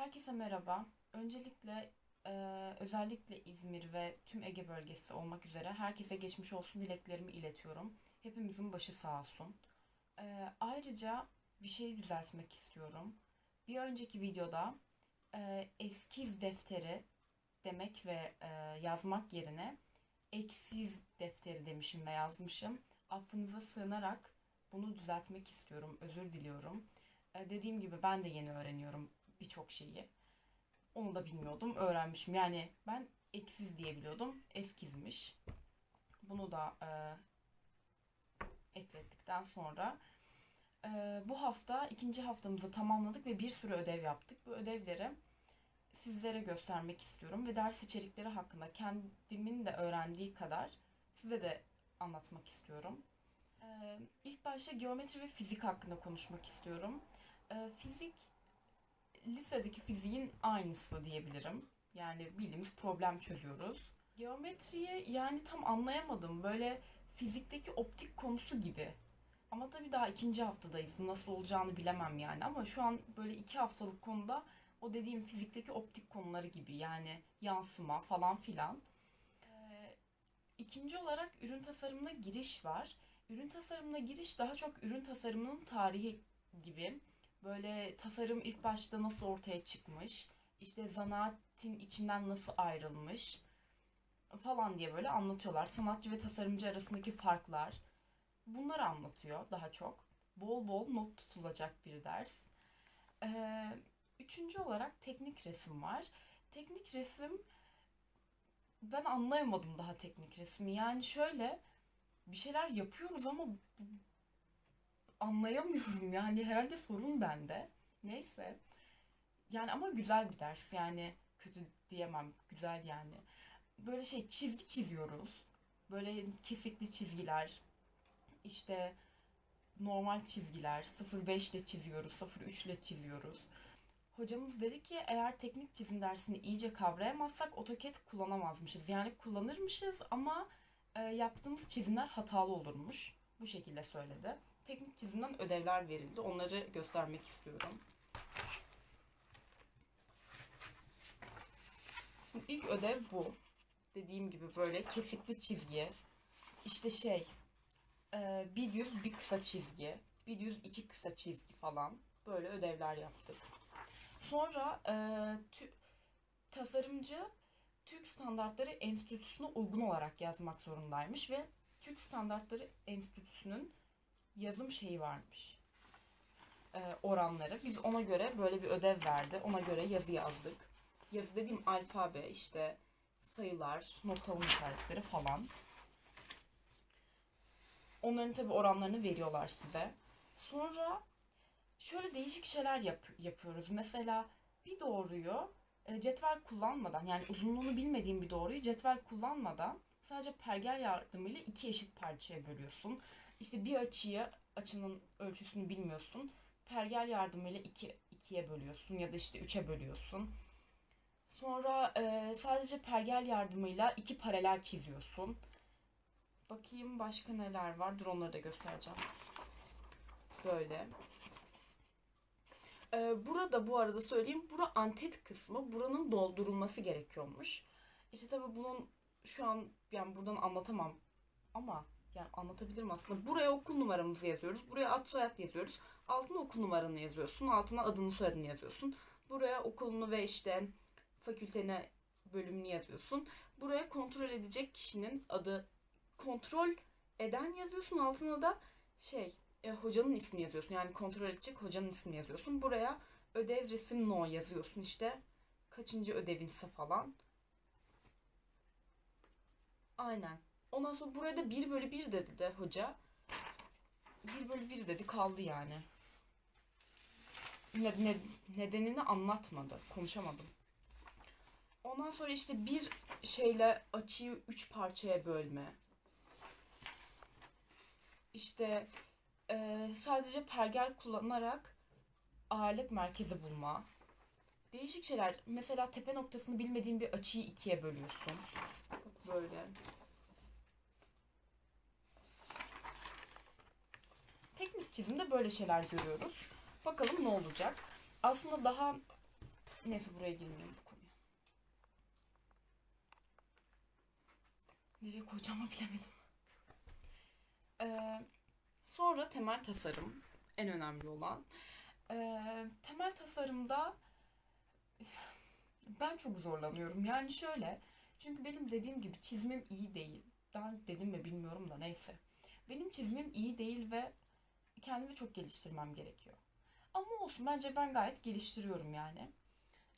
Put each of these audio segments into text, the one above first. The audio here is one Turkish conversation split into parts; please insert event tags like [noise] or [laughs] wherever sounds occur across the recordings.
Herkese merhaba. Öncelikle e, özellikle İzmir ve tüm Ege bölgesi olmak üzere herkese geçmiş olsun dileklerimi iletiyorum. Hepimizin başı sağ olsun. E, ayrıca bir şeyi düzeltmek istiyorum. Bir önceki videoda e, eskiz defteri demek ve e, yazmak yerine eksiz defteri demişim ve yazmışım. Affınıza sığınarak bunu düzeltmek istiyorum. Özür diliyorum. E, dediğim gibi ben de yeni öğreniyorum birçok şeyi. Onu da bilmiyordum, öğrenmişim. Yani ben eksiz diye biliyordum, eskizmiş. Bunu da e, eklettikten sonra e, bu hafta ikinci haftamızı tamamladık ve bir sürü ödev yaptık. Bu ödevleri sizlere göstermek istiyorum ve ders içerikleri hakkında kendimin de öğrendiği kadar size de anlatmak istiyorum. E, ilk başta geometri ve fizik hakkında konuşmak istiyorum. E, fizik lisedeki fiziğin aynısı diyebilirim. Yani bildiğimiz problem çözüyoruz. Geometriyi yani tam anlayamadım. Böyle fizikteki optik konusu gibi. Ama tabii daha ikinci haftadayız. Nasıl olacağını bilemem yani. Ama şu an böyle iki haftalık konuda o dediğim fizikteki optik konuları gibi. Yani yansıma falan filan. Ee, ikinci olarak ürün tasarımına giriş var. Ürün tasarımına giriş daha çok ürün tasarımının tarihi gibi Böyle tasarım ilk başta nasıl ortaya çıkmış, işte zanaatin içinden nasıl ayrılmış falan diye böyle anlatıyorlar. Sanatçı ve tasarımcı arasındaki farklar. Bunları anlatıyor daha çok. Bol bol not tutulacak bir ders. Ee, üçüncü olarak teknik resim var. Teknik resim ben anlayamadım daha teknik resmi. Yani şöyle bir şeyler yapıyoruz ama anlayamıyorum [laughs] yani herhalde sorun bende. Neyse. Yani ama güzel bir ders yani kötü diyemem güzel yani. Böyle şey çizgi çiziyoruz. Böyle kesikli çizgiler. İşte normal çizgiler 0.5 ile çiziyoruz, 0.3 ile çiziyoruz. Hocamız dedi ki eğer teknik çizim dersini iyice kavrayamazsak AutoCAD kullanamazmışız. Yani kullanırmışız ama e, yaptığımız çizimler hatalı olurmuş. Bu şekilde söyledi teknik çizimden ödevler verildi. Onları göstermek istiyorum. İlk ödev bu. Dediğim gibi böyle kesikli çizgi. İşte şey e, bir düz bir kısa çizgi. Bir düz iki kısa çizgi falan. Böyle ödevler yaptık. Sonra e, tü, tasarımcı Türk Standartları Enstitüsü'ne uygun olarak yazmak zorundaymış ve Türk Standartları Enstitüsü'nün yazım şeyi varmış. E, oranları. Biz ona göre böyle bir ödev verdi. Ona göre yazı yazdık. Yazı dediğim alfabe işte sayılar, noktalama işaretleri falan. Onların tabi oranlarını veriyorlar size. Sonra şöyle değişik şeyler yap yapıyoruz. Mesela bir doğruyu e, cetvel kullanmadan yani uzunluğunu bilmediğin bir doğruyu cetvel kullanmadan sadece pergel yardımıyla iki eşit parçaya bölüyorsun işte bir açıyı açının ölçüsünü bilmiyorsun. Pergel yardımıyla iki, ikiye bölüyorsun ya da işte üçe bölüyorsun. Sonra e, sadece pergel yardımıyla iki paralel çiziyorsun. Bakayım başka neler var. Dur onları da göstereceğim. Böyle. Ee, burada bu arada söyleyeyim. Bura antet kısmı. Buranın doldurulması gerekiyormuş. İşte tabi bunun şu an yani buradan anlatamam. Ama yani anlatabilirim aslında. Buraya okul numaramızı yazıyoruz. Buraya ad soyad yazıyoruz. Altına okul numaranı yazıyorsun. Altına adını soyadını yazıyorsun. Buraya okulunu ve işte fakültene bölümünü yazıyorsun. Buraya kontrol edecek kişinin adı kontrol eden yazıyorsun. Altına da şey e, hocanın ismi yazıyorsun. Yani kontrol edecek hocanın ismini yazıyorsun. Buraya ödev resim no yazıyorsun işte. Kaçıncı ödevinse falan. Aynen. Ondan sonra buraya da 1 bölü 1 dedi de hoca. 1 bölü 1 dedi kaldı yani. Ne, ne, nedenini anlatmadı. Konuşamadım. Ondan sonra işte bir şeyle açıyı üç parçaya bölme. İşte e, sadece pergel kullanarak ağırlık merkezi bulma. Değişik şeyler. Mesela tepe noktasını bilmediğin bir açıyı ikiye bölüyorsun. Böyle. teknik çizimde böyle şeyler görüyoruz. Bakalım ne olacak. Aslında daha Neyse buraya girmeyeyim bu konuya. Nereye koyacağımı bilemedim. Ee, sonra temel tasarım. En önemli olan. Ee, temel tasarımda ben çok zorlanıyorum. Yani şöyle. Çünkü benim dediğim gibi çizimim iyi değil. Daha dedim mi bilmiyorum da neyse. Benim çizimim iyi değil ve kendimi çok geliştirmem gerekiyor. Ama olsun bence ben gayet geliştiriyorum yani.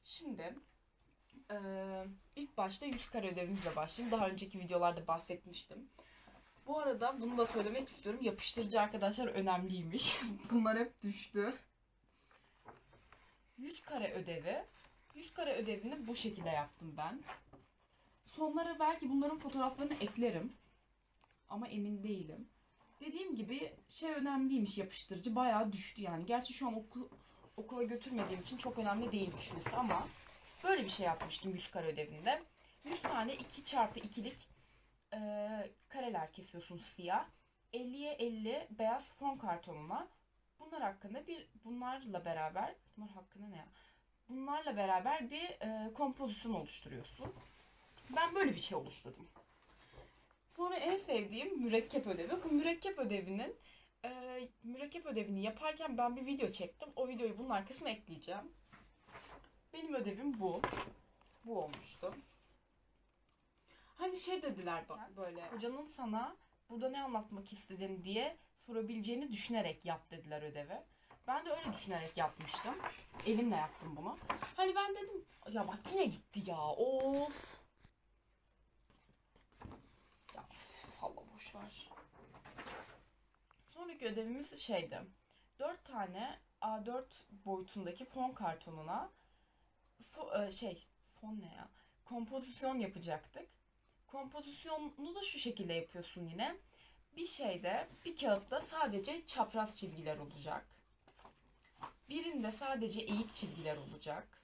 Şimdi eee, ilk başta yüz kare ödevimizle başlayayım. Daha önceki videolarda bahsetmiştim. Bu arada bunu da söylemek istiyorum. Yapıştırıcı arkadaşlar önemliymiş. [laughs] Bunlar hep düştü. Yüz kare ödevi. Yüz kare ödevini bu şekilde yaptım ben. Sonlara belki bunların fotoğraflarını eklerim. Ama emin değilim. Dediğim gibi şey önemliymiş yapıştırıcı. Bayağı düştü yani. Gerçi şu an okul, okula götürmediğim için çok önemli değil düşmesi ama böyle bir şey yapmıştım yüz kare ödevinde. 100 tane 2 çarpı 2'lik e, kareler kesiyorsun siyah. 50'ye 50 beyaz fon kartonuna. Bunlar hakkında bir bunlarla beraber bunlar hakkında ne ya? Bunlarla beraber bir e, kompozisyon oluşturuyorsun. Ben böyle bir şey oluşturdum. Sonra en sevdiğim mürekkep ödevi. Bakın mürekkep ödevinin e, mürekkep ödevini yaparken ben bir video çektim. O videoyu bunun arkasına ekleyeceğim. Benim ödevim bu. Bu olmuştu. Hani şey dediler bak böyle. Hocanın sana burada ne anlatmak istediğini diye sorabileceğini düşünerek yap dediler ödevi. Ben de öyle düşünerek yapmıştım. Elimle yaptım bunu. Hani ben dedim ya bak yine gitti ya. Of. var. Sonraki ödevimiz şeydi. 4 tane A4 boyutundaki fon kartonuna fo, e, şey fon ne ya? Kompozisyon yapacaktık. Kompozisyonu da şu şekilde yapıyorsun yine. Bir şeyde, bir kağıtta sadece çapraz çizgiler olacak. Birinde sadece eğik çizgiler olacak.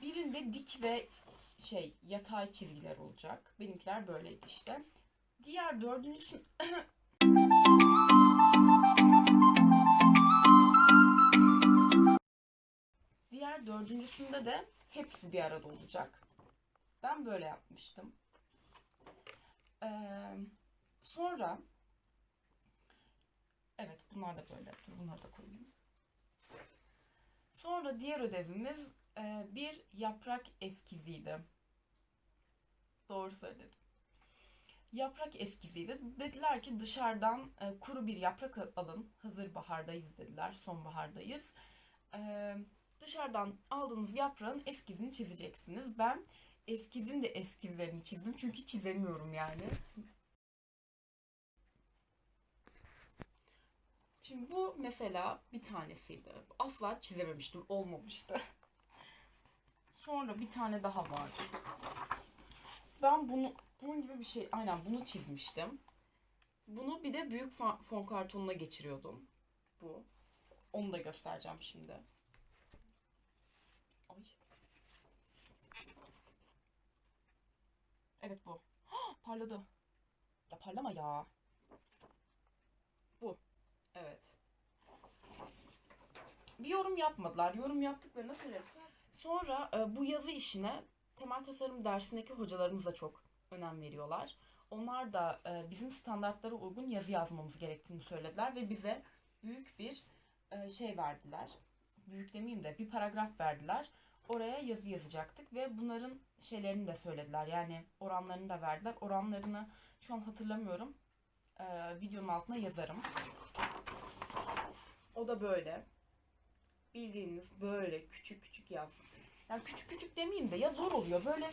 Birinde dik ve şey yatay çizgiler olacak. Benimkiler böyleydi işte. Diğer dördüncüsü Diğer dördüncüsünde de hepsi bir arada olacak. Ben böyle yapmıştım. Ee, sonra evet bunlar da böyle. Bunları da koyayım. Sonra diğer ödevimiz e, bir yaprak eskiziydi. Doğru söyledim. Yaprak eskiziydi. Dediler ki dışarıdan e, kuru bir yaprak alın. Hazır bahardayız dediler. Sonbahardayız. E, dışarıdan aldığınız yaprağın eskizini çizeceksiniz. Ben eskizin de eskizlerini çizdim. Çünkü çizemiyorum yani. Şimdi bu mesela bir tanesiydi. Asla çizememiştim. Olmamıştı. Sonra bir tane daha var. Ben bunu bunun gibi bir şey aynen bunu çizmiştim. Bunu bir de büyük fon kartonuna geçiriyordum. Bu. Onu da göstereceğim şimdi. Ay. Evet bu. Hah, [gasps] parladı. Ya parlama ya. Bu. Evet. Bir yorum yapmadılar. Yorum yaptıklarına söylerse. Sonra e, bu yazı işine temel tasarım dersindeki hocalarımız da çok önem veriyorlar. Onlar da e, bizim standartlara uygun yazı yazmamız gerektiğini söylediler ve bize büyük bir e, şey verdiler. Büyük demeyeyim de bir paragraf verdiler. Oraya yazı yazacaktık ve bunların şeylerini de söylediler. Yani oranlarını da verdiler. Oranlarını şu an hatırlamıyorum. E, videonun altına yazarım. O da böyle. Bildiğiniz böyle küçük küçük yaz. Yani küçük küçük demeyeyim de ya zor oluyor. Böyle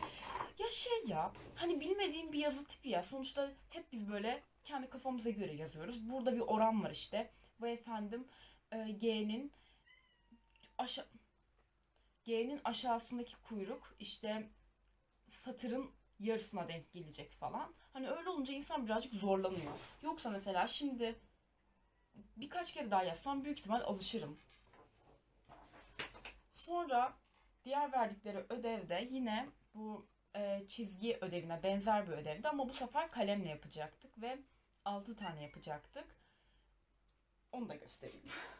ya şey ya hani bilmediğim bir yazı tipi ya. Sonuçta hep biz böyle kendi kafamıza göre yazıyoruz. Burada bir oran var işte. Bu efendim e, G'nin aşağı G'nin aşağısındaki kuyruk işte satırın yarısına denk gelecek falan. Hani öyle olunca insan birazcık zorlanıyor. Yoksa mesela şimdi birkaç kere daha yazsam büyük ihtimal alışırım. Sonra diğer verdikleri ödevde yine bu e, çizgi ödevine benzer bir ödevdi ama bu sefer kalemle yapacaktık ve 6 tane yapacaktık. Onu da göstereyim. [laughs]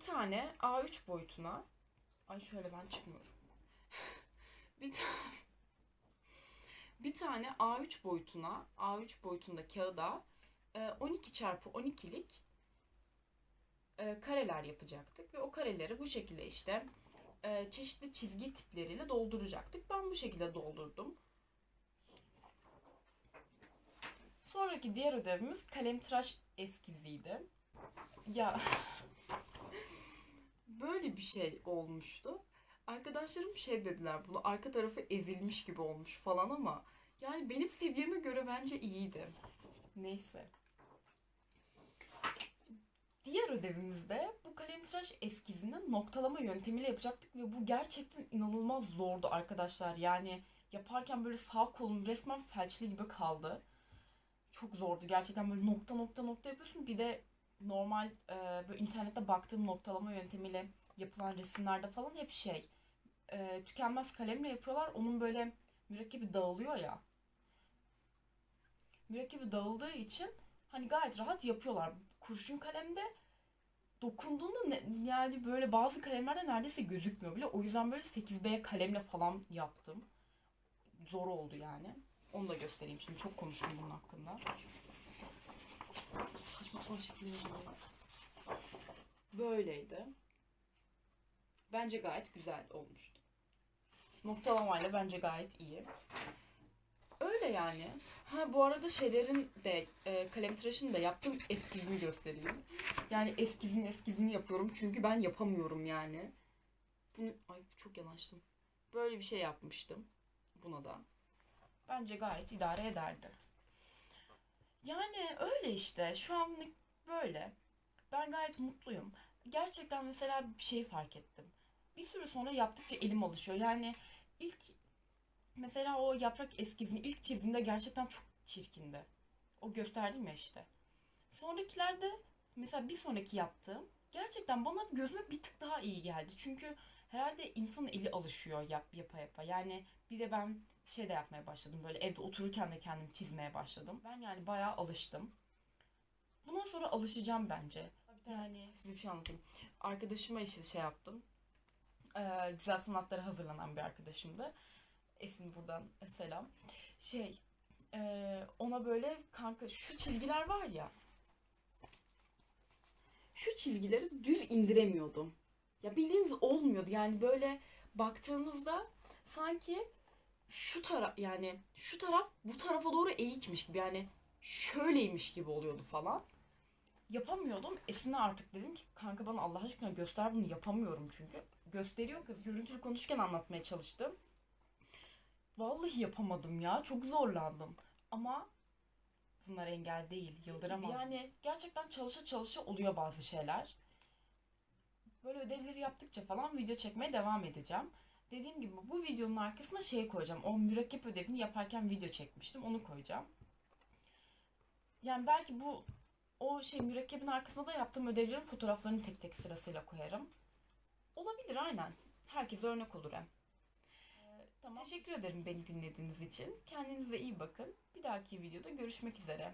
tane A3 boyutuna ay şöyle ben çıkmıyorum. [laughs] [laughs] bir tane bir tane A3 boyutuna A3 boyutunda kağıda e, 12 çarpı 12'lik e, kareler yapacaktık ve o kareleri bu şekilde işte e, çeşitli çizgi tipleriyle dolduracaktık. Ben bu şekilde doldurdum. Sonraki diğer ödevimiz kalemtıraş eskiziydi. Ya [laughs] böyle bir şey olmuştu. Arkadaşlarım şey dediler bunu arka tarafı ezilmiş gibi olmuş falan ama yani benim seviyeme göre bence iyiydi. Neyse. Diğer ödevimizde bu kalemtıraş eskizini noktalama yöntemiyle yapacaktık ve bu gerçekten inanılmaz zordu arkadaşlar. Yani yaparken böyle sağ kolum resmen felçli gibi kaldı. Çok zordu gerçekten böyle nokta nokta nokta yapıyorsun. Bir de normal e, böyle internette baktığım noktalama yöntemiyle yapılan resimlerde falan hep şey e, tükenmez kalemle yapıyorlar. Onun böyle mürekkebi dağılıyor ya. Mürekkebi dağıldığı için hani gayet rahat yapıyorlar. Kurşun kalemde dokunduğunda ne- yani böyle bazı kalemlerde neredeyse gözükmüyor bile. O yüzden böyle 8B kalemle falan yaptım. Zor oldu yani. Onu da göstereyim şimdi. Çok konuştum bunun hakkında. Saçma sapan şekilde. Böyleydi. Bence gayet güzel olmuştu. Noktalamayla bence gayet iyi. Öyle yani. Ha bu arada şeylerin de e, kalem tıraşını da yaptım eskizini göstereyim. Yani eskizini eskizini yapıyorum çünkü ben yapamıyorum yani. Bunu ay çok yanaştım. Böyle bir şey yapmıştım buna da. Bence gayet idare ederdi. Yani öyle işte. Şu anlık böyle. Ben gayet mutluyum. Gerçekten mesela bir şey fark ettim. Bir süre sonra yaptıkça elim alışıyor. Yani ilk mesela o yaprak eskizini ilk çizdiğimde gerçekten çok çirkindi. O gösterdim ya işte. Sonrakilerde mesela bir sonraki yaptığım gerçekten bana gözüme bir tık daha iyi geldi. Çünkü herhalde insanın eli alışıyor yap yapa yapa. Yani bir de ben şey de yapmaya başladım. Böyle evde otururken de kendim çizmeye başladım. Ben yani bayağı alıştım. Bundan sonra alışacağım bence. Yani size bir şey anlatayım. Arkadaşıma işte şey yaptım. Ee, güzel sanatlara hazırlanan bir arkadaşımdı. Esin buradan selam. Şey, ee, ona böyle kanka şu çizgiler var ya. Şu çizgileri düz indiremiyordum. Ya bildiğiniz olmuyordu. Yani böyle baktığınızda sanki şu taraf yani şu taraf bu tarafa doğru eğikmiş gibi yani şöyleymiş gibi oluyordu falan. Yapamıyordum. Esin'e artık dedim ki kanka bana Allah aşkına göster bunu yapamıyorum çünkü. Gösteriyor kız. Görüntülü konuşurken anlatmaya çalıştım. Vallahi yapamadım ya. Çok zorlandım. Ama bunlar engel değil. Yıldıramaz. Yani gerçekten çalışa çalışa oluyor bazı şeyler. Böyle ödevleri yaptıkça falan video çekmeye devam edeceğim. Dediğim gibi bu videonun arkasına şey koyacağım. O mürekkep ödevini yaparken video çekmiştim. Onu koyacağım. Yani belki bu o şey mürekkebin arkasına da yaptığım ödevlerin fotoğraflarını tek tek sırasıyla koyarım. Olabilir aynen. Herkese örnek olur hem. Tamam. Teşekkür ederim beni dinlediğiniz için. Kendinize iyi bakın. Bir dahaki videoda görüşmek üzere.